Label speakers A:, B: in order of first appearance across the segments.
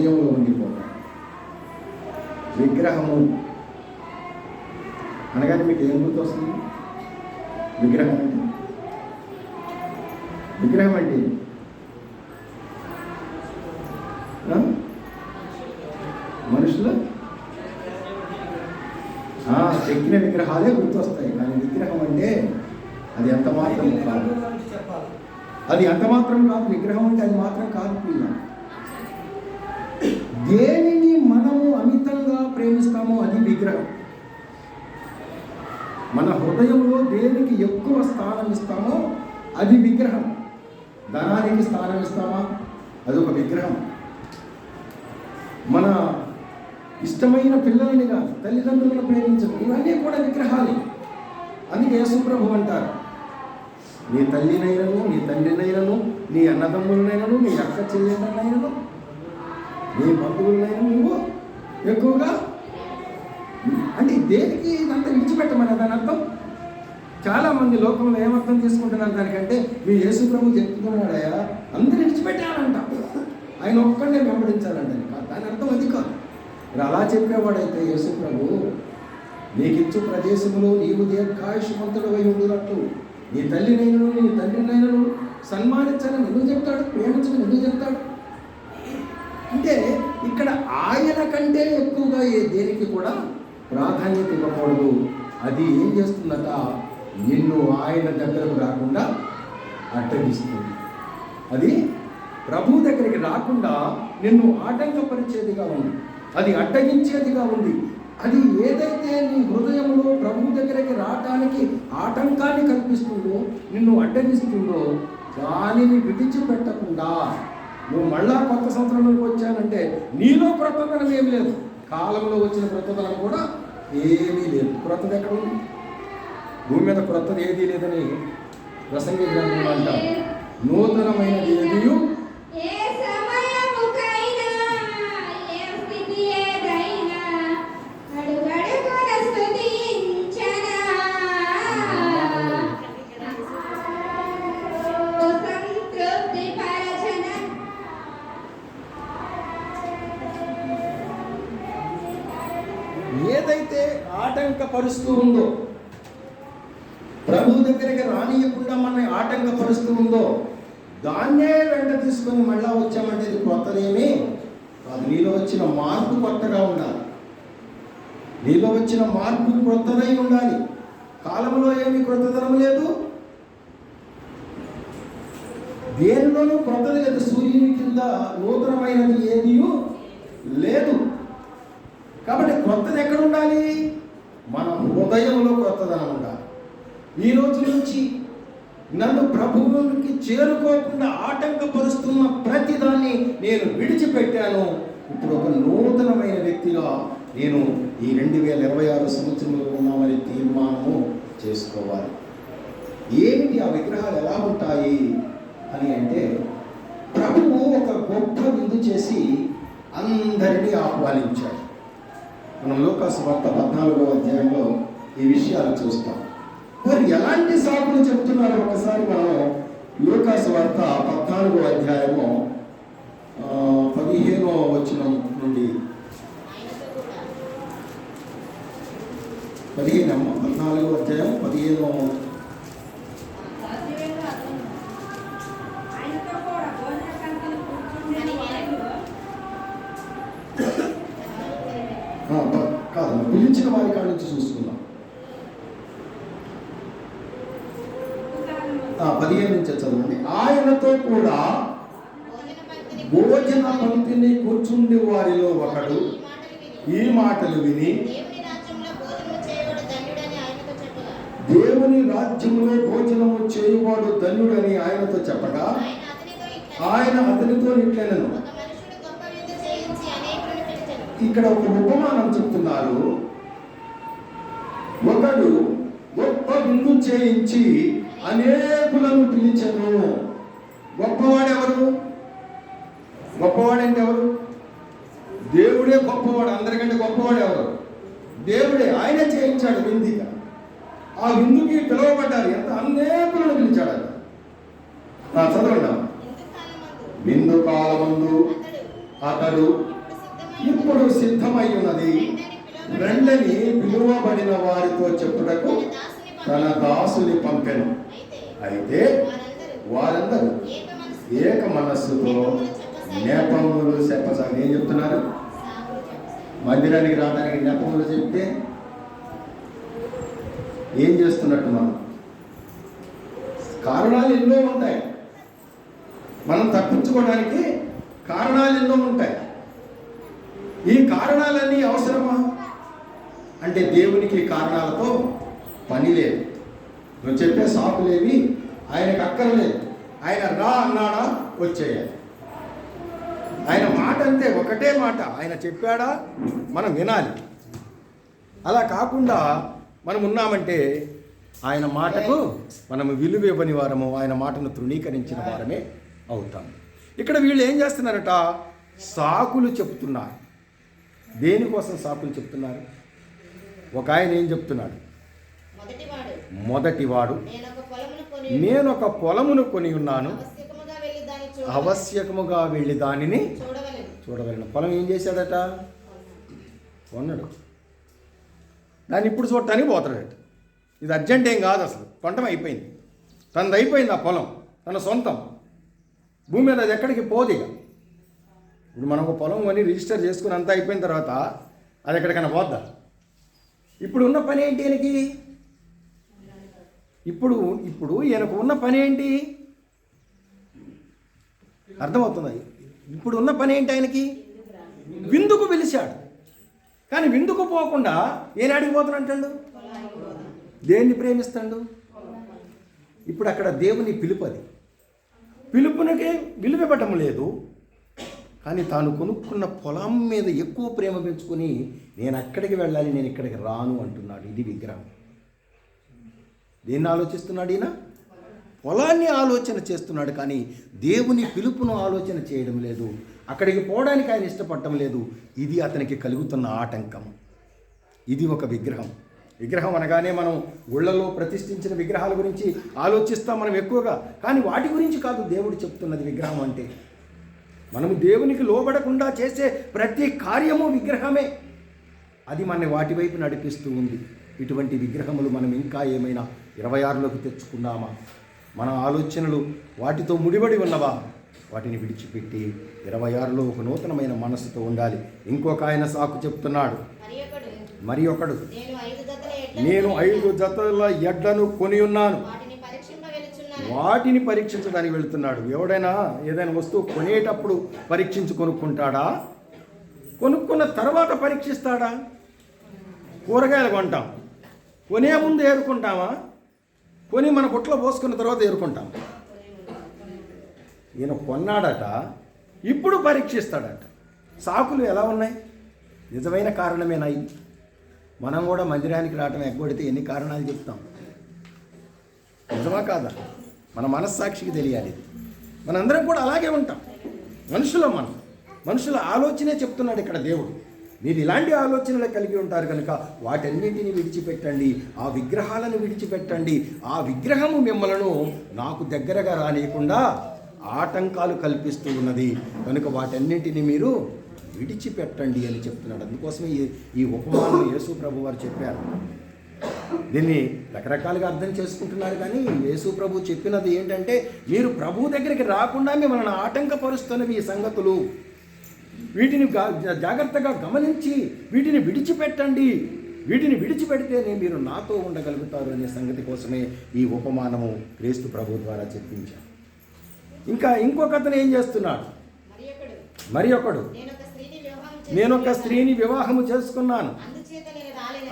A: హృదయంలో ఉండిపోతాయి విగ్రహము. అనగానే మీకు ఏం గుర్తొస్తుంది? విగ్రహం అంటే? విగ్రహం అంటే? మనుషులు? ఆ, చెక్కిన విగ్రహాలే గుర్తొస్తాయి. కానీ విగ్రహం అంటే అది ఎంత మాత్రం కాదు. అది అంత మాత్రం కాదు. విగ్రహం అంటే అది మాత్రం కాదు పిల్ల దేనిని మనము అమితంగా ప్రేమిస్తామో అది విగ్రహం మన హృదయంలో దేనికి ఎక్కువ స్థానం ఇస్తామో అది విగ్రహం. ధనానికి స్థానం ఇస్తామా? అదొక విగ్రహం. మన ఇష్టమైన పిల్లల్ని కాదు తల్లిదండ్రులను ప్రేమించడం ఇవన్నీ కూడా విగ్రహాలే. అందుకే యేసుప్రభు అంటారు నీ తల్లినైనను నీ తండ్రినైనను నీ అన్నదమ్ములనైనను నీ అక్క చెల్లెళ్ళనైనను నీ బంధువులనైనా నువ్వు ఎక్కువగా అంటే దేనికి ఇదంతా విడిచిపెట్టమని దాని అర్థం? చాలా మంది లోకంలో ఏమర్థం చేసుకుంటున్నారు దానికంటే మీ యేసు ప్రభు చెప్తున్నాడయా అందరు విడిచిపెట్టాలంట. ఆయన ఒక్కడనే వెంబడించాలంట దాని అర్థం అది కాదు. మీరు అలా చెప్పేవాడైతే యేసు ప్రభు నీకిచ్చు ప్రదేశంలో నీవు దీర్ఘాయుష్మంతుడు అయి ఉండునట్టు. నీ తల్లినైనను నీ తండ్రినైనను సన్మానించాలని ఎందుకు చెప్తాడు ప్రేమించని ఎందుకు చెప్తాడు. అంటే ఇక్కడ ఆయన కంటే ఎక్కువగా ఏ దేనికి కూడా ప్రాధాన్యత ఇవ్వకూడదు. అది ఏం చేస్తుందట? నిన్ను ఆయన దగ్గరకు రాకుండా అడ్డగిస్తుంది. అది ప్రభు దగ్గరికి రాకుండా నిన్ను ఆటంకపరిచేదిగా ఉంది. అది అడ్డగించేదిగా ఉంది. అది ఏదైతే నీ హృదయంలో ప్రభు దగ్గరికి రావటానికి ఆటంకాన్ని కల్పిస్తుందో నిన్ను అడ్డగిస్తుందో దానిని విడిచిపెట్టకుండా నువ్వు మళ్ళా కొత్త సంవత్సరంలోకి వచ్చానంటే నీలో క్రొత్తదనం ఏం లేదు. కాలంలో వచ్చిన క్రొత్తదనం కూడా ఏమీ లేదు. క్రొత్తది ఎక్కడ ఉంది? భూమి మీద క్రొత్తది ఏదీ లేదని ప్రసంగి గ్రంథంలో అంటారు నూతనమైనది ఏదియు?
B: ఏ సమయముకైనా ఏ స్థితి ఏదైనా అడుగడుగున స్తుతించనా సంతృప్తి పరచన
A: ఏదైతే ఆటంకపరుస్తూ ఉందో ప్రభు దగ్గరికి రానియకుండా మన ఆటంకపరుస్తూ ఉందో దాన్నే వెంట తీసుకొని మళ్ళా వచ్చామంటే ఇది కొత్తదేమీ కాదు. నీలో వచ్చిన మార్పు కొత్తగా ఉండాలి. నీలో వచ్చిన మార్పు క్రొత్తదై ఉండాలి. కాలంలో ఏమీ క్రొత్తదనం లేదు. దేనిలోనూ క్రొత్తది లేదు. సూర్యుని కింద నూతనమైనది ఏది లేదు. కాబట్టి క్రొత్తది ఎక్కడ ఉండాలి? మన హృదయంలో క్రొత్తదనం ఉండాలి. ఈ రోజు నుంచి నన్ను ప్రభువునికి చేరుకోకుండా ఆటంకపరుస్తున్న ప్రతిదాన్ని నేను విడిచిపెట్టాను. ఇప్పుడు ఒక నూతనమైన వ్యక్తిగా నేను ఈ రెండు వేల ఇరవై ఆరు సంవత్సరంలో ఉన్నామని తీర్మానము చేసుకోవాలి. ఏమిటి ఆ విగ్రహాలు ఎలా ఉంటాయి అని అంటే ప్రభువు ఒక గొప్ప విందు చేసి అందరినీ ఆహ్వానించాడు. మనం లోకాసు వార్త పద్నాలుగో అధ్యాయంలో ఈ విషయాలు చూస్తాం. మరి ఎలాంటి సాకులు చెబుతున్నారు ఒకసారి మనం లూకాస్ వార్త పద్నాలుగో అధ్యాయము పదిహేనో వచనం నుండి. పదిహేను పద్నాలుగో అధ్యాయం పదిహేనో
B: ఆయనతో కూడా భోజన పంక్తిని కూర్చుండేది వారు
A: ఆ, ప- కాదు పిలిచిన వారి కాడి నుంచి చూసుకుందాం ఆ, పదిహేను నుంచి చదవండి ఆయనతో కూడా భోజన పంక్తిని కూర్చుండి వారిలో ఒకడు ఈ మాటలు విని
C: దేవుని రాజ్యంలో భోజనము చేయవాడు ధన్యుడని ఆయనతో చెప్పగా. ఆయన అతనితో ఇట్లా
A: ఆయన అతనితో ఇట్లనను.
C: ఒక మనుషుడు గొప్ప విందు చేయించి అనేకులను పిలిచెను.
A: ఇక్కడ ఒక ఉపమానం చెప్తున్నారు. ఒకడు గొప్ప విందు చేయించి అనేకులను పిలిచెను. గొప్పవాడెవరు? గొప్పవాడంటే ఎవరు దేవుడే గొప్పవాడు అందరికంటే గొప్పవాడు ఎవరు? దేవుడే ఆయనే చేయించాడు విందుగా. ఆ విందుకి పిలువబడ్డారు. ఎంత అనేకులను పిలిచాడు ఆయన. ఆ, చదవండి విందు కాలమందు
C: అతడు ఇప్పుడు సిద్ధమై
A: ఉన్నది. రెండని పిలువబడిన వారితో చెప్పుటకు తన దాసుని పంపెను.
C: అయితే వారందరూ ఏక
A: మనస్సుతో నేపములు చెప్పసాగి ఏం చెప్తున్నారు? మందిరానికి రావడానికి నెపములు చెప్తే ఏం చేస్తున్నట్టు మనం? కారణాలు ఎన్నో ఉంటాయి. మనం తప్పించుకోవడానికి కారణాలు ఎన్నో ఉంటాయి. ఈ కారణాలన్నీ అవసరమా? అంటే దేవునికి కారణాలతో పని లేదు. నువ్వు చెప్పే సాకులేవి ఆయనకు అక్కర్లేదు. ఆయన రా అన్నాడా? వచ్చేయాలి ఆయన మాట అంతే ఒకటే మాట. ఆయన చెప్పాడా? మనం వినాలి. అలా కాకుండా మనం ఉన్నామంటే ఆయన మాటకు మనం విలువ ఇవ్వని వారము ఆయన మాటను తృణీకరించిన వారమే అవుతాం. ఇక్కడ వీళ్ళు ఏం చేస్తున్నారట? సాకులు చెప్తున్నారు. దేనికోసం సాకులు చెప్తున్నారు? ఒక ఆయన ఏం చెప్తున్నాడు?
C: మొదటివాడు. నేను ఒక పొలమును కొని
A: ఉన్నాను.
C: ఆవశ్యకముగా వెళ్ళి దాన్ని
A: చూడగలను పొలం ఏం చేశాడట? కొన్నాడు. దాన్ని ఇప్పుడు చూడటానికి పోతాడట. ఇది అర్జెంట్ ఏం కాదు అసలు. కొనటం అయిపోయింది. తనది అయిపోయింది ఆ పొలం. తన సొంతం. భూమి మీద అది ఎక్కడికి పోదు ఇక. ఇప్పుడు మనం ఒక పొలం కొని రిజిస్టర్ చేసుకుని అంతా అయిపోయిన తర్వాత అది ఎక్కడికైనా పోద్దా? ఇప్పుడు ఉన్న పని ఏంటి ఈయనకి? ఇప్పుడు ఇప్పుడు ఈయనకు ఉన్న పని ఏంటి? అర్థమవుతుంది? ఇప్పుడు ఉన్న పని ఏంటి ఆయనకి? విందుకు పిలిచాడు. కానీ విందుకు పోకుండా ఏనాడికి పోతానంటాడు దేన్ని ప్రేమిస్తాడు? ఇప్పుడు అక్కడ దేవుని పిలుపది పిలుపునకే విలువ లేదు. కానీ తాను కొనుక్కున్న పొలం మీద ఎక్కువ ప్రేమ పెంచుకొని నేను అక్కడికి వెళ్ళాలి నేను ఇక్కడికి రాను అంటున్నాడు. ఇది విగ్రహం. దేన్ని ఆలోచిస్తున్నాడు ఈయన? పొలాన్ని ఆలోచన చేస్తున్నాడు కానీ దేవుని పిలుపును ఆలోచన చేయడం లేదు. అక్కడికి పోవడానికి ఆయన ఇష్టపడటం లేదు. ఇది అతనికి కలుగుతున్న ఆటంకం. ఇది ఒక విగ్రహం. విగ్రహం అనగానే మనం గుళ్ళలో ప్రతిష్ఠించిన విగ్రహాల గురించి ఆలోచిస్తాం మనం ఎక్కువగా. కానీ వాటి గురించి కాదు దేవుడు చెప్తున్నది విగ్రహం అంటే. మనము దేవునికి లోబడకుండా చేసే ప్రతి కార్యము విగ్రహమే. అది మన వాటి వైపు నడిపిస్తూ ఉంది. ఇటువంటి విగ్రహములు మనం ఇంకా ఏమైనా ఇరవై ఆరులోకి తెచ్చుకున్నామా? మన ఆలోచనలు వాటితో ముడిపడి ఉన్నవా? వాటిని విడిచిపెట్టి ఇరవై ఆరులో ఒక నూతనమైన మనసుతో ఉండాలి. ఇంకొక ఆయన సాకు చెప్తున్నాడు.
C: మరి ఒకడు. నేను ఐదు జతల ఎడ్లను కొని
A: ఉన్నాను.
C: వాటిని
A: పరీక్షించడానికి వెళ్తున్నాడు. ఎవడైనా ఏదైనా వస్తువు కొనేటప్పుడు పరీక్షించి కొనుక్కుంటాడా? కొనుక్కున్న తర్వాత పరీక్షిస్తాడా? కూరగాయలు కొంటాం. కొనే ముందు ఏరుకుంటామా? కొని మన బుట్టలో పోసుకున్న తర్వాత ఏరుకుంటాం. ఈయన కొన్నాడట ఇప్పుడు పరీక్షిస్తాడట. సాకులు ఎలా ఉన్నాయి? నిజమైన కారణమేనాయి మనం కూడా మందిరానికి రావటం ఎగ్గొడితే ఎన్ని కారణాలు చెప్తాం? నిజమా కాదా? మన మనస్సాక్షికి తెలియాలి మనందరం కూడా అలాగే ఉంటాం. మనుషులం మనం. మనుషుల ఆలోచనే చెప్తున్నాడు ఇక్కడ దేవుడు. మీరు ఇలాంటి ఆలోచనలు కలిగి ఉంటారు కనుక వాటన్నిటిని విడిచిపెట్టండి ఆ విగ్రహాలను విడిచిపెట్టండి. ఆ విగ్రహము మిమ్మలను నాకు దగ్గరగా రానియకుండా ఆటంకాలు కల్పిస్తూ ఉన్నది. కనుక వాటన్నింటిని మీరు విడిచిపెట్టండి అని చెప్తున్నాడు. అందుకోసమే ఈ ఈ ఉపమానం యేసు ప్రభు వారు చెప్పారు. దీన్ని రకరకాలుగా అర్థం చేసుకుంటున్నారు కానీ యేసు ప్రభు చెప్పినది ఏంటంటే మీరు ప్రభు దగ్గరికి రాకుండా మిమ్మల్ని ఆటంకపరుస్తున్నవి ఈ సంగతులు. వీటిని జాగ్రత్తగా గమనించి వీటిని విడిచిపెట్టండి. వీటిని విడిచిపెడితేనే మీరు నాతో ఉండగలుగుతారు అనే సంగతి కోసమే ఈ ఉపమానము క్రీస్తు ప్రభు ద్వారా చెప్పించాం ఇంకా ఇంకొక అతను ఏం చేస్తున్నాడు?
C: మరి ఒకడు. నేను ఒక స్త్రీని
A: వివాహము చేసుకున్నాను.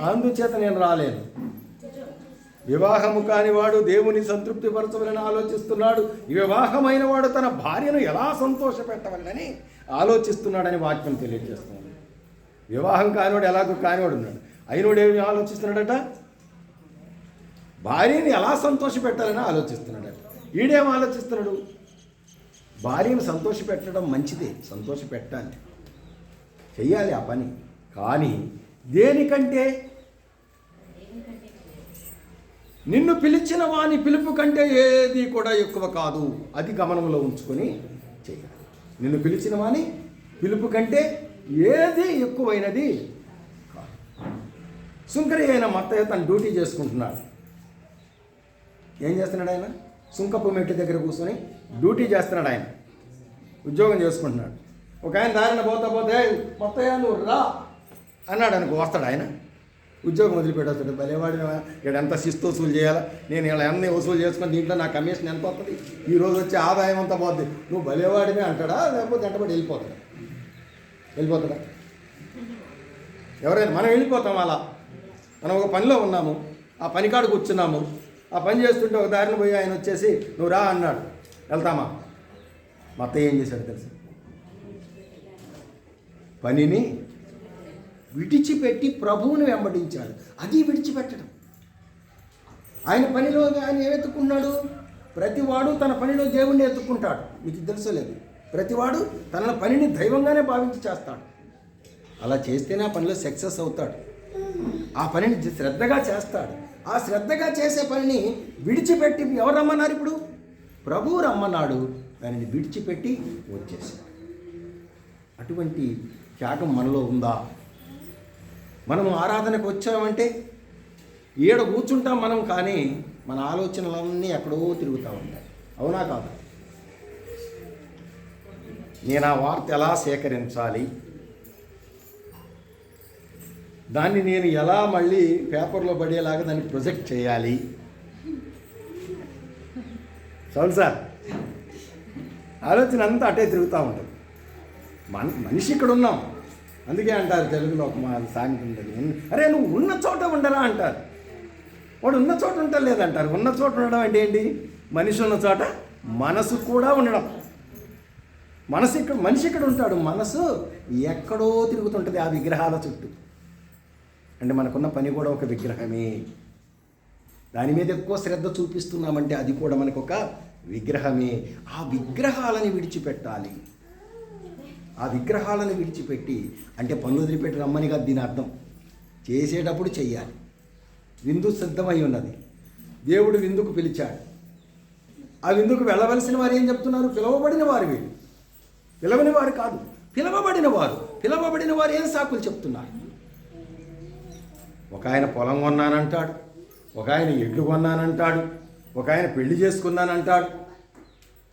C: అందుచేత నేను రాలేను.
A: వివాహము కానివాడు దేవుని సంతృప్తి పరచవలని ఆలోచిస్తున్నాడు. వివాహమైన వాడు తన భార్యను ఎలా సంతోషపెట్టవాలని ఆలోచిస్తున్నాడని వాక్యం తెలియజేస్తున్నాడు వివాహం కానివాడు ఎలాగో కానివాడు ఉన్నాడు. అయినోడు ఏమి ఆలోచిస్తున్నాడట? భార్యని ఎలా సంతోషపెట్టాలని ఆలోచిస్తున్నాడట. ఈడేం ఆలోచిస్తున్నాడు? భార్యను సంతోషపెట్టడం మంచిదే సంతోషపెట్టాలి. చెయ్యాలి ఆ పని. కానీ దేనికంటే? నిన్ను పిలిచిన వాని పిలుపు కంటే ఏది కూడా ఎక్కువ కాదు. అది గమనంలో ఉంచుకొని చేయాలి నిన్ను పిలిచిన వాని పిలుపు కంటే ఏది ఎక్కువైనది? శుంకరి సుంకరి అయిన మత్తయ్య తన డ్యూటీ చేసుకుంటున్నాడు. ఏం చేస్తున్నాడు ఆయన? సుంకపు మెట్టి దగ్గర కూర్చొని డ్యూటీ చేస్తున్నాడు ఆయన. ఉద్యోగం చేసుకుంటున్నాడు. ఒక ఆయన దారిన పోతా పోతే మత్తయ్య నువ్వు రా అన్నాడు అనుకో వస్తాడు ఆయన. ఉద్యోగం వదిలిపెట్టేస్తుంది భలేవాడి ఇక్కడ ఎంత శిస్తు వసూలు చేయాలా? నేను ఇలా అన్ని వసూలు చేసుకుని దీంట్లో నా కమిషన్ ఎంత వస్తుంది? ఈ రోజు వచ్చే ఆదాయం అంతా పోద్ది. నువ్వు భలేవాడిని అంటాడా? లేకపోతే వెంటబడి వెళ్ళిపోతాడా? వెళ్ళిపోతాడా? ఎవరైనా మనం వెళ్ళిపోతాం అలా. మనం ఒక పనిలో ఉన్నాము. ఆ పని కాడ కూర్చున్నాము. ఆ పని చేస్తుంటే ఒక దారిని పోయి ఆయన వచ్చేసి నువ్వు రా అన్నాడు. వెళ్తామా? మా అత్తయ్య ఏం చేశాడు తెలుసు? పనిని విడిచిపెట్టి ప్రభువుని వెంబడించాడు. అది విడిచిపెట్టడం. ఆయన పనిలో ఆయన ఏమెత్తుకున్నాడు ప్రతివాడు తన పనిలో దేవుణ్ణి ఎత్తుకుంటాడు. మీకు తెలుసలేదు ప్రతివాడు తన పనిని దైవంగానే భావించి చేస్తాడు. అలా చేస్తేనే ఆ పనిలో సక్సెస్ అవుతాడు. ఆ పనిని శ్రద్ధగా చేస్తాడు. ఆ శ్రద్ధగా చేసే పనిని విడిచిపెట్టి ఎవరు రమ్మన్నారు ఇప్పుడు? ప్రభువు రమ్మన్నాడు. దానిని విడిచిపెట్టి వచ్చేసాడు అటువంటి త్యాగం మనలో ఉందా? మనము ఆరాధనకు వచ్చామంటే ఈడ కూర్చుంటాం మనం కానీ మన ఆలోచనలన్నీ ఎక్కడో తిరుగుతూ ఉంటాయి. అవునా కాదు? నేను ఆ వార్త ఎలా సేకరించాలి? దాన్ని నేను ఎలా మళ్ళీ పేపర్లో పడేలాగా దాన్ని ప్రొజెక్ట్ చేయాలి? చాలు సార్. ఆలోచన అంతా అటే తిరుగుతూ ఉంటుంది. మన మనిషి ఇక్కడ ఉన్నాం. అందుకే అంటారు తెలుగులో ఒక మా సామెత ఉంటుంది అరే నువ్వు ఉన్న చోట ఉండరా అంటారు. వాడు ఉన్న చోట ఉండలేదంటారు. ఉన్న చోట ఉండడం అంటే ఏంటి? మనిషి ఉన్న చోట మనసు కూడా ఉండడం. మనసు ఇక్కడ మనిషి ఇక్కడ ఉంటాడు. మనసు ఎక్కడో తిరుగుతుంటుంది ఆ విగ్రహాల చుట్టూ. అంటే మనకున్న పని కూడా ఒక విగ్రహమే. దాని మీద ఎక్కువ శ్రద్ధ చూపిస్తున్నామంటే అది కూడా మనకు ఒక విగ్రహమే. ఆ విగ్రహాలని విడిచిపెట్టాలి. ఆ విగ్రహాలను విడిచిపెట్టి అంటే పనులు వదిలిపెట్టి రమ్మని కాదు దీని అర్థం. చేసేటప్పుడు చెయ్యాలి. విందు సిద్ధమై ఉన్నది. దేవుడు విందుకు పిలిచాడు. ఆ విందుకు వెళ్ళవలసిన వారు ఏం చెప్తున్నారు? పిలవబడిన వారు వీళ్ళు. పిలవని వారు కాదు. పిలవబడిన వారు. పిలవబడిన వారు ఏం సాకులు చెప్తున్నారు? ఒక ఆయన పొలం కొన్నానంటాడు. ఒక ఆయన ఎడ్లు కొన్నానంటాడు. ఒక ఆయన పెళ్ళి చేసుకున్నానంటాడు.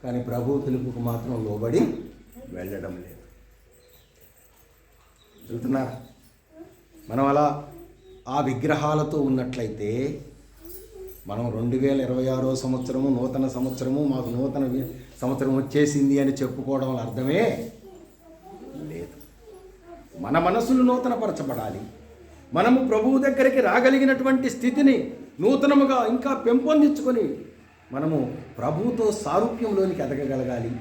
A: కానీ ప్రభు పిలుపుకు మాత్రం లోబడి వెళ్ళడం లేదు. వెళ్తున్నారా మనం అలా ఆ విగ్రహాలతో ఉన్నట్లయితే మనం రెండు వేల ఇరవై ఆరో సంవత్సరము నూతన సంవత్సరము మాకు నూతన సంవత్సరం వచ్చేసింది అని చెప్పుకోవడం వల్ల అర్థమే లేదు. మన మనసులు నూతనపరచబడాలి. మనము ప్రభువు దగ్గరికి రాగలిగినటువంటి స్థితిని నూతనముగా ఇంకా పెంపొందించుకొని మనము ప్రభువుతో సారూప్యంలోనికి ఎదగగలగాలి.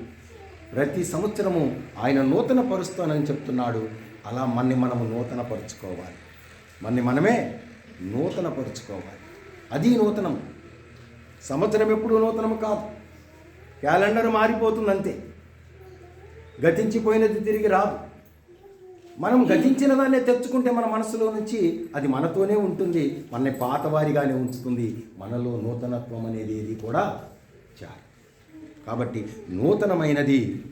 A: ప్రతి సంవత్సరము ఆయన నూతన పరుస్తానని చెప్తున్నాడు అలా మన్ని మనము నూతన పరుచుకోవాలి మన్ని మనమే నూతన పరుచుకోవాలి అది నూతనం. సంవత్సరం ఎప్పుడు నూతనం కాదు. క్యాలెండర్ మారిపోతుంది అంతే గతించిపోయినది తిరిగి రాదు. మనం గతించిన దాన్నే తెచ్చుకుంటే మన మనసులో నుంచి అది మనతోనే ఉంటుంది మనని పాతవారిగానే ఉంచుతుంది. మనలో నూతనత్వం అనేది ఏది కూడా చాలు. కాబట్టి నూతనమైనది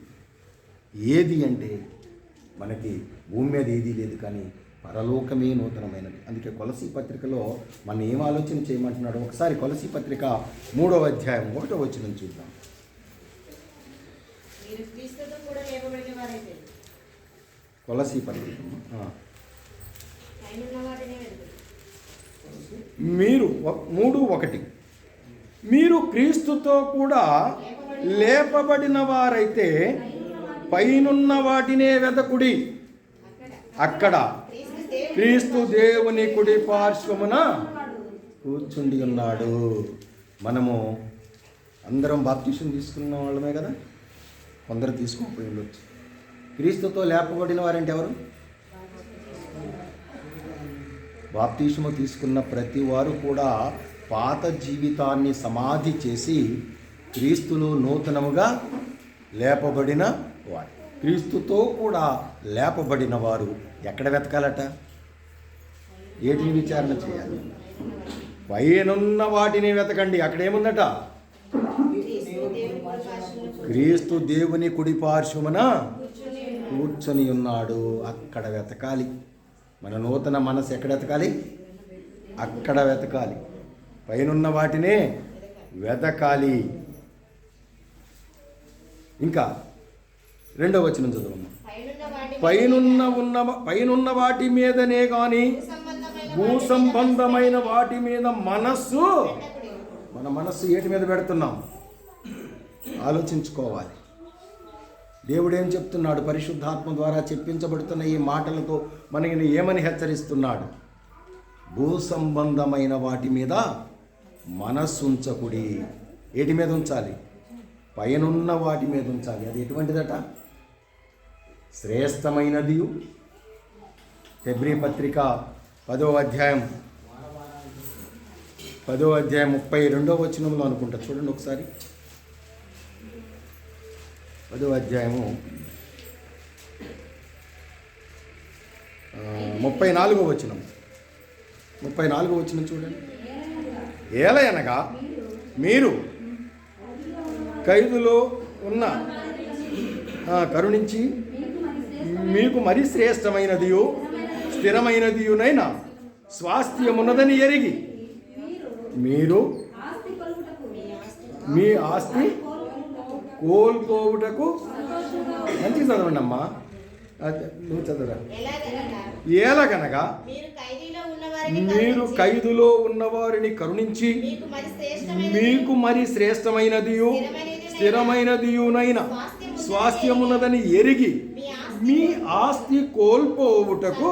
A: ఏది అంటే మనకి భూమి మీద ఏదీ లేదు కానీ పరలోకమే నూతనమైనది. అందుకే కొలసి పత్రికలో మన ఏం ఆలోచన చేయమంటున్నాడు ఒకసారి కొలసి పత్రిక మూడవ అధ్యాయం ఒకటో వచ్చిన చూద్దాం. కొలసి పత్రిక మీరు మూడు ఒకటి. మీరు క్రీస్తుతో కూడా లేపబడిన వారైతే పైనున్న వాటినే వెతకుడి అక్కడ
C: క్రీస్తు
A: దేవుని కుడి పార్శ్వమున కూర్చుండి ఉన్నాడు మనము అందరం బాప్తీసం తీసుకున్న వాళ్ళమే కదా? కొందరు తీసుకోకపోయి ఉండొచ్చు. క్రీస్తుతో లేపబడిన వారంటే ఎవరు? బాప్తీసము తీసుకున్న ప్రతి వారు కూడా పాత జీవితాన్ని సమాధి చేసి క్రీస్తులు నూతనముగా లేపబడిన వారు క్రీస్తుతో కూడా లేపబడిన వారు ఎక్కడ వెతకాలట? ఏటిని విచారణ చేయాలి? పైనున్న వాటిని వెతకండి. అక్కడేముందట?
C: క్రీస్తు దేవుని
A: కుడి పార్శ్వమున
C: కూర్చొని
A: ఉన్నాడు. అక్కడ వెతకాలి. మన నూతన మనసు ఎక్కడ వెతకాలి? అక్కడ వెతకాలి. పైనున్న వాటినే వెతకాలి. ఇంకా రెండో వచనం చదవమ్మ.
C: పైనున్న
A: ఉన్న పైనున్న వాటి మీదనే కానీ భూ సంబంధమైన వాటి మీద మనస్సు. మన మనస్సు ఏటి మీద పెడుతున్నాం? ఆలోచించుకోవాలి. దేవుడు ఏం చెప్తున్నాడు? పరిశుద్ధాత్మ ద్వారా చెప్పించబడుతున్న ఈ మాటలతో మనకి ఏమని హెచ్చరిస్తున్నాడు? భూ సంబంధమైన వాటి మీద మనస్సు ఉంచకుడి. ఏటి మీద ఉంచాలి? పైనున్న వాటి మీద ఉంచాలి. అది ఎటువంటిదట? శ్రేష్టమైనది ఫిబ్రి పత్రిక పదో అధ్యాయం పదో అధ్యాయం ముప్పై రెండో వచనంలో అనుకుంటా. చూడండి ఒకసారి. పదో అధ్యాయము ముప్పై నాలుగో వచనం. ముప్పై నాలుగో వచనం చూడండి. ఏలయనగా మీరు ఖైదులో ఉన్న కరుణించి మీకు మరి శ్రేష్టమైనదియు స్థిరమైనదియునైన స్వాస్థ్యమున్నదని ఎరిగి మీరు మీ ఆస్తి కోల్పోవుటకు మంచిగా చదవండి అమ్మా. అదే, నువ్వు చదవరా?
C: ఎలాగనగా మీరు ఖైదులో ఉన్నవారిని కరుణించి మీకు మరి శ్రేష్టమైన
A: శ్రేష్టమైనదియు స్థిరమైనదియునైన స్వాస్థ్యమున్నదని ఎరిగి
C: మీ ఆస్తి
A: కోల్పోవుటకు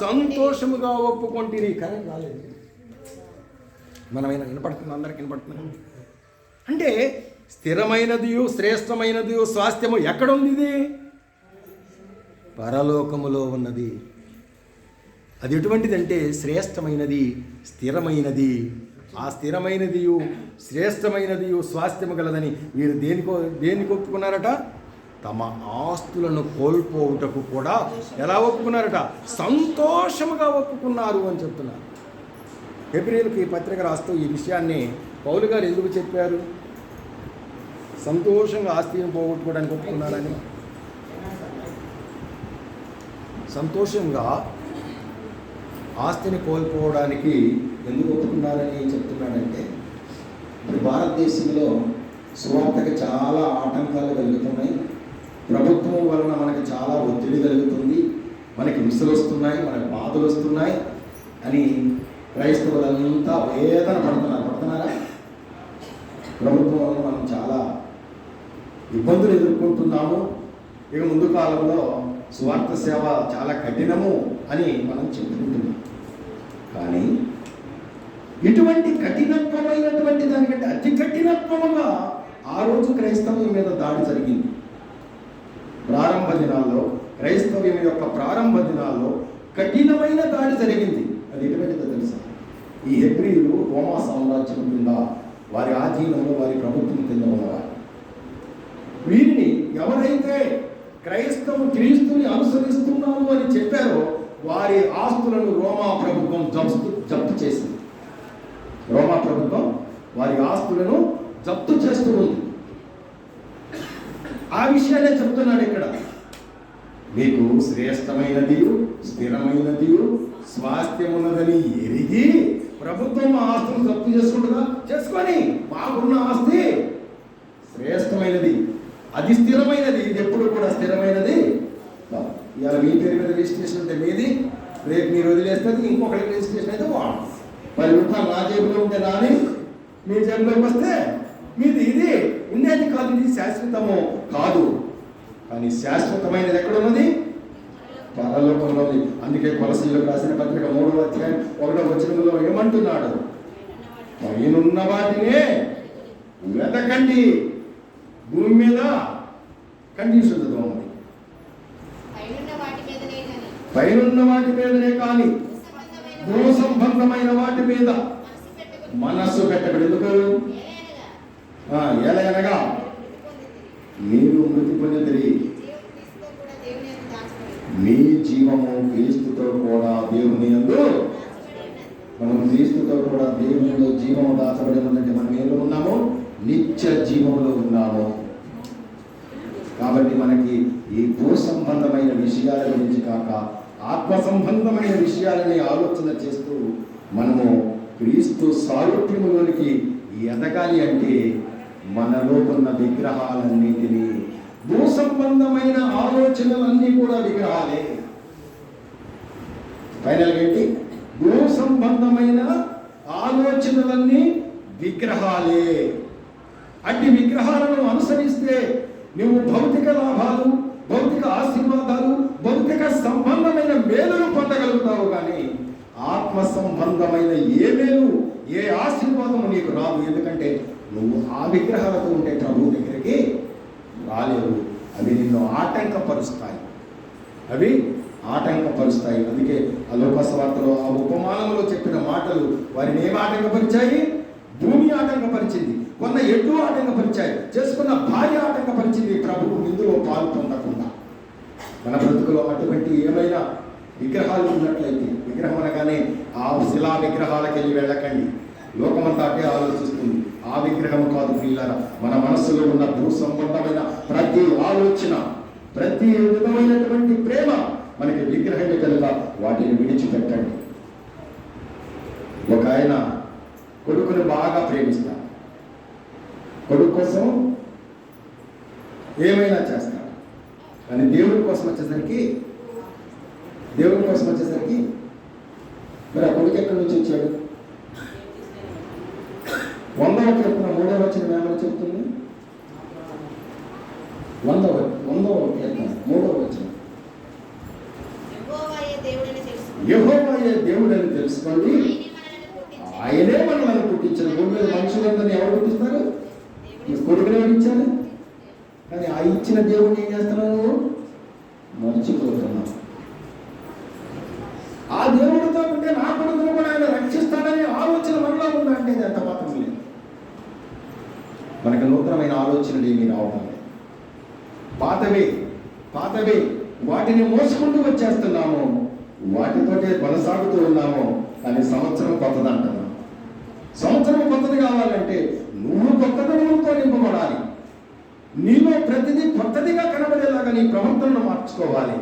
A: సంతోషముగా ఒప్పుకొంటిరి. కరెంట్ రాలేదు. మనమైనా వినపడుతుంది? అందరికి వినపడుతుంది? అంటే స్థిరమైనది శ్రేష్టమైనది స్వాస్థ్యము ఎక్కడ ఉంది ఇది పరలోకములో ఉన్నది. అది ఎటువంటిదంటే శ్రేష్టమైనది స్థిరమైనది. ఆ స్థిరమైనదియు శ్రేష్టమైనదియు స్వాస్థ్యము గలదని వీరు దేనికో దేనికి ఒప్పుకున్నారట? తమ ఆస్తులను కోల్పోవుటకు కూడా ఎలా ఒప్పుకున్నారట? సంతోషముగా ఒప్పుకున్నారు అని చెప్తున్నారు. ఏప్రిల్కి ఈ పత్రిక రాస్తూ ఈ విషయాన్ని పౌలు గారు ఎందుకు చెప్పారు? సంతోషంగా ఆస్తిని పోగొట్టుకోవడానికి ఒప్పుకున్నారని. సంతోషంగా ఆస్తిని కోల్పోవడానికి ఎందుకు ఒప్పుకున్నారని చెప్తున్నాడంటే ఇప్పుడు భారతదేశంలో సువార్తకి చాలా ఆటంకాలు కలుగుతున్నాయి. ప్రభుత్వం వలన మనకి చాలా ఒత్తిడి కలుగుతుంది మనకి విసులు వస్తున్నాయి మనకి బాధలు వస్తున్నాయి అని క్రైస్తవులంతా వేదన పడుతున్నారు. పడుతున్నారా? ప్రభుత్వం వలన మనం చాలా ఇబ్బందులు ఎదుర్కొంటున్నాము. ఇక ముందు కాలంలో స్వార్థ సేవ చాలా కఠినము అని మనం చెప్పుకుంటున్నాం. కానీ ఇటువంటి కఠినత్వమైనటువంటి దానికంటే అతి కఠినత్వముగా ఆ రోజు క్రైస్తవుల మీద దాడి జరిగింది. ప్రారంభ దినాల్లో క్రైస్తవ్యం యొక్క ప్రారంభ దినాల్లో కఠినమైన దాడి జరిగింది. అది ఎటువంటిదో తెలుసా? ఈ హెబ్రియులు రోమా సామ్రాజ్యం కింద వారి ఆధీనంలో వారి ప్రభుత్వం కింద ఉన్నవారు. వీరిని ఎవరైతే క్రైస్తవు క్రీస్తుని అనుసరిస్తున్నాము అని చెప్పారో వారి ఆస్తులను రోమా ప్రభుత్వం జప్తు జప్తు చేసింది. రోమా ప్రభుత్వం వారి ఆస్తులను జప్తు చేస్తూ ఉంది. ఆ విషయాలే చెప్తున్నాడు ఇక్కడ. మీకు శ్రేష్టమైనది స్థిరమైనది స్వాస్థ్యమున్నదని ఎరిగి ప్రభుత్వం ఆస్తులు ఆస్తులను జప్తు చేసుకుంటుందా? చేసుకొని మాకున్న ఆస్తి శ్రేష్టమైనది అది స్థిరమైనది ఇది ఎప్పుడు కూడా స్థిరమైనది. ఇవాళ మీ పేరు మీద రిజిస్ట్రేషన్ అంటే మీది రేపు మీరు వదిలేస్తుంది ఇంకొకటి రిజిస్ట్రేషన్ అయితే వాడు మరి ఉంటాను నా జేబులో ఉంటే నాని మీ జేబులోకి వస్తే మీది ఇది ఉండేది కాదు ఇది శాశ్వతము కాదు. కానీ శాశ్వతమైనది ఎక్కడ ఉన్నది పరలోకంలో ఉంది అందుకే కొలసీలకు రాసిన పత్రిక మూడవ అధ్యాయం ఒకటో వచనంలో ఏమంటున్నాడు? పైనున్న వాటినే వెతకండి. భూమి మీద కండిషన్ చదవండి
C: పైనున్న వాటి మీదనే కానీ.
A: భూ సంబంధమైన వాటి మీద. మనస్సు పెట్టబడి ఎందుకు? ఎలాగనగా. మీరు మృతి పొందితిరి మీ జీవము క్రీస్తుతో కూడా దేవుని
C: ఎందు
A: మనం క్రీస్తుతో కూడా దేవునిలో జీవము దాచబడి ఉందంటే మనం ఏలో ఉన్నాము? నిత్య జీవములో ఉన్నాము. కాబట్టి మనకి ఈ భూ సంబంధమైన విషయాల గురించి కాక ఆత్మ సంబంధమైన విషయాలని ఆలోచన చేస్తూ మనము క్రీస్తు సారూప్యములోనికి ఎదగాలి అంటే మనలో ఉన్న విగ్రహాలన్నింటినీ భూ సంబంధమైన ఆలోచనలన్నీ కూడా విగ్రహాలే. ఫైనల్ ఏంటి? భూ సంబంధమైన ఆలోచనలన్నీ విగ్రహాలే. అట్టి విగ్రహాలను అనుసరిస్తే నువ్వు భౌతిక లాభాలు భౌతిక ఆశీర్వాదాలు భౌతిక సంబంధమైన మేలును పొందగలుగుతావు కానీ ఆత్మ సంబంధమైన ఏ మేలు ఏ ఆశీర్వాదము నీకు రాదు? ఎందుకంటే నువ్వు ఆ విగ్రహాలతో ఉంటే ప్రభు దగ్గరికి రాలేవు. అవి నిన్ను ఆటంకపరుస్తాయి. అవి ఆటంకపరుస్తాయి. అందుకే ఆ లోకస్వార్తలో ఆ ఉపమానంలో చెప్పిన మాటలు వారిని ఏమి ఆటంకపరిచాయి? భూమి ఆటంకపరిచింది. కొన్న ఎడ్లు ఆటంకపరిచాయి. చేసుకున్న భార్య ఆటంకపరిచింది ప్రభువు. ఇందులో పాలు పొందకుండా. మన బ్రతుకులో అటువంటి ఏమైనా విగ్రహాలు ఉన్నట్లయితే విగ్రహం అనగానే ఆ శిలా విగ్రహాలకు వెళ్ళి వెళ్ళకండి. లోకమంతా ఆలోచిస్తుంది. ఆ విగ్రహం కాదు పిల్లల మన మనస్సులో ఉన్న భూ సంబంధమైన ప్రతి ఆలోచన ప్రతి విధమైనటువంటి ప్రేమ మనకి విగ్రహం కనుక వాటిని విడిచిపెట్టండి. ఒక ఆయన కొడుకుని బాగా ప్రేమిస్తాడు. కొడుకు కోసం ఏమైనా చేస్తాడు. కానీ దేవుడి కోసం వచ్చేసరికి దేవుడి కోసం వచ్చేసరికి మరి ఆ కొడుకు ఎక్కడి నుంచి వచ్చాడు వందవ కీర్తన మూడవ వచ్చిన ఏమని చెప్తుంది వందవ వందవ కీర్తన మూడవ వచ్చిన
C: యెహోవాయే దేవుడని
A: తెలుసుకోండి.
C: ఆయనే మనల్ని
A: పుట్టించారు భూమి మీద మనుషులందరినీ ఎవరు పుట్టిస్తారు? ఈ కొడుకునే ఇచ్చారు? కానీ ఆ ఇచ్చిన దేవుడిని ఏం చేస్తున్నావు నువ్వు? మర్చిపోతున్నావు. ఆ దేవుడితో ఉంటే నా కొడుకును కూడా ఆయన రక్షిస్తాడనే ఆలోచన మనలో ఉందంటే ఎంత మాత్రం లేదు. మనకు నూతనమైన ఆలోచనలు ఏమీ రావడం లేదు. పాతవే పాతవే వాటిని మోసుకుంటూ వచ్చేస్తున్నాము. వాటితోటే కొనసాగుతూ ఉన్నాము. కానీ సంవత్సరం కొత్తది అంటున్నాం సంవత్సరం కొత్తది కావాలంటే నువ్వు కొత్తదనంతో నింపబడాలి. నీలో ప్రతిదీ కొత్తదిగా కనబడేలాగా నీ ప్రవర్తనను మార్చుకోవాలి.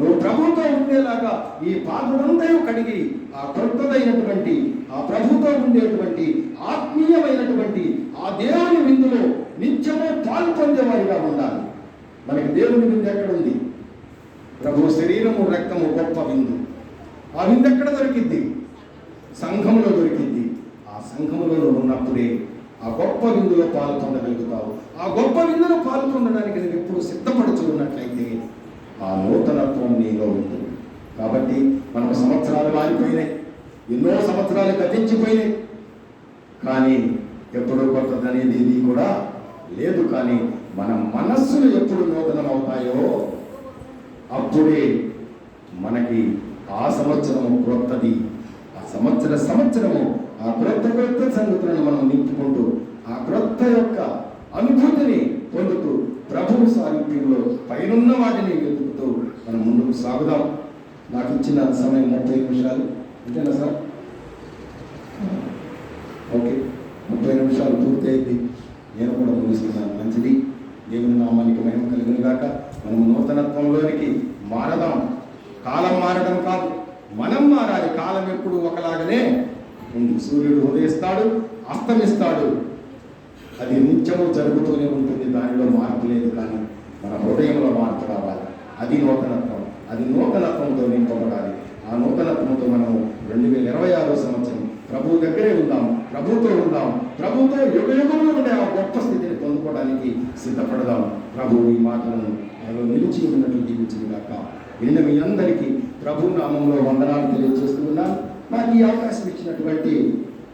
A: నువ్వు ప్రభుతో ఉండేలాగా ఈ పాపమంతయు కడిగి ఆ కొత్తదైనటువంటి ఆ ప్రభుతో ఉండేటువంటి ఆత్మీయమైనటువంటి ఆ దేవుని విందులో నిత్యము పాల్పొందేవారిగా ఉండాలి. మనకి దేవుని విందు ఎక్కడ ఉంది? ప్రభు శరీరము రక్తము గొప్ప విందు. ఆ విందు ఎక్కడ దొరికింది? సంఘంలో దొరికింది. ఆ సంఘంలో ఉన్నప్పుడే ఆ గొప్ప విందులో పాలు పొందగలుగుతావు ఆ గొప్ప విందులో పాలు పొందడానికి నేను ఎప్పుడు సిద్ధపడుచున్నట్లయితే ఆ నూతనత్వం నీలో ఉంది. కాబట్టి మనకు సంవత్సరాలు మారిపోయినాయి. ఎన్నో సంవత్సరాలు గతించిపోయినాయి. కానీ ఎప్పుడు కొత్తది అనేది ఇది కూడా లేదు. కానీ మన మనస్సులు ఎప్పుడు నూతనం అవుతాయో అప్పుడే మనకి ఆ సంవత్సరము క్రొత్తది ఆ సంవత్సర సంవత్సరము ఆ క్రొత్త క్రొత్త సంగతులను మనం నింపుకుంటూ ఆ క్రొత్త యొక్క అనుభూతిని పొందుతూ ప్రభువు సారూప్యంలో పైనున్న వాటిని వెతుకుతూ మనం ముందుకు సాగుదాం. నాకు ఇచ్చిన సమయం ముప్పై నిమిషాలు. అంతేనా సార్? ఓకే. ముప్పై నిమిషాలు పూర్తి అయింది నేను కూడా ముగిస్తున్నాను. మంచిది. దేవుని నామానికి మహిమ కలిగిన గాక మనం నూతనత్వంలోనికి మారదాం. కాలం మారడం కాదు మనం మారాలి. కాలం ఎప్పుడు ఒకలాగనే ఉంది సూర్యుడు ఉదయిస్తాడు అస్తమిస్తాడు. అది నిత్యము జరుగుతూనే ఉంటుంది. దానిలో మార్పు లేదు కానీ మన హృదయంలో మార్పు రావాలి. అది నూతనత్వం. అది నూతనత్వంతో నింపబడాలి. ఆ నూతనత్వంతో మనము రెండు వేల ఇరవై ఆరో సంవత్సరం ప్రభు దగ్గరే ఉందాము. ప్రభుతో ఉందాం. ప్రభుతో యుగయుగంలో ఉండే ఆ గొప్ప స్థితిని పొందుకోవడానికి సిద్ధపడదాం. ప్రభు ఈ మాటలను మనలో నిలిచి ఉన్నట్లు జీవించింది కాక నిన్న మీ అందరికీ ప్రభు నామంలో వందనాలు తెలియజేస్తున్నాను నాకు ఈ అవకాశం ఇచ్చినటువంటి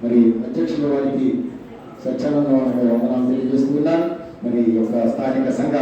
A: మరి అధ్యక్షుల వారికి స్వచ్ఛందంగా వందనాలు తెలియజేస్తున్నాను మరి ఈ యొక్క స్థానిక సంఘ